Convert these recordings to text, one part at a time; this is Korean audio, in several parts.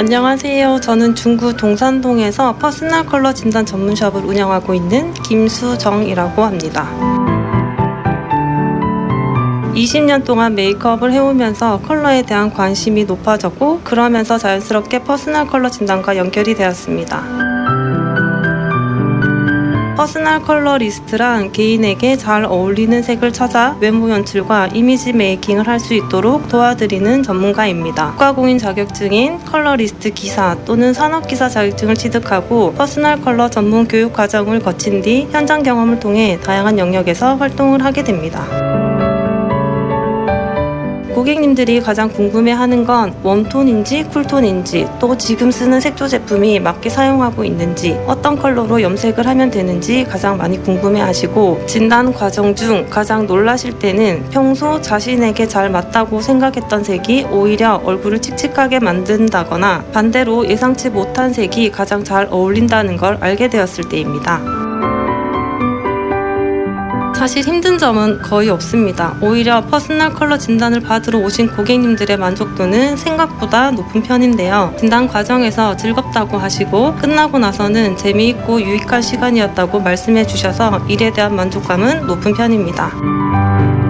안녕하세요. 저는 중구 동산동에서 퍼스널 컬러 진단 전문샵을 운영하고 있는 김수정이라고 합니다. 20년 동안 메이크업을 해오면서 컬러에 대한 관심이 높아졌고 그러면서 자연스럽게 퍼스널 컬러 진단과 연결이 되었습니다. 퍼스널 컬러 리스트란 개인에게 잘 어울리는 색을 찾아 외모 연출과 이미지 메이킹을 할 수 있도록 도와드리는 전문가입니다. 국가공인 자격증인 컬러 리스트 기사 또는 산업기사 자격증을 취득하고 퍼스널 컬러 전문 교육 과정을 거친 뒤 현장 경험을 통해 다양한 영역에서 활동을 하게 됩니다. 고객님들이 가장 궁금해하는 건 웜톤인지 쿨톤인지 또 지금 쓰는 색조 제품이 맞게 사용하고 있는지 어떤 컬러로 염색을 하면 되는지 가장 많이 궁금해하시고 진단 과정 중 가장 놀라실 때는 평소 자신에게 잘 맞다고 생각했던 색이 오히려 얼굴을 칙칙하게 만든다거나 반대로 예상치 못한 색이 가장 잘 어울린다는 걸 알게 되었을 때입니다. 사실 힘든 점은 거의 없습니다. 오히려 퍼스널 컬러 진단을 받으러 오신 고객님들의 만족도는 생각보다 높은 편인데요. 진단 과정에서 즐겁다고 하시고 끝나고 나서는 재미있고 유익한 시간이었다고 말씀해 주셔서 일에 대한 만족감은 높은 편입니다.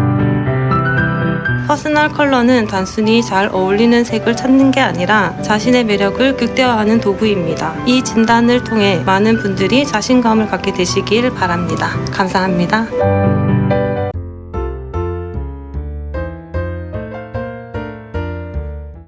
퍼스널 컬러는 단순히 잘 어울리는 색을 찾는 게 아니라 자신의 매력을 극대화하는 도구입니다. 이 진단을 통해 많은 분들이 자신감을 갖게 되시길 바랍니다. 감사합니다.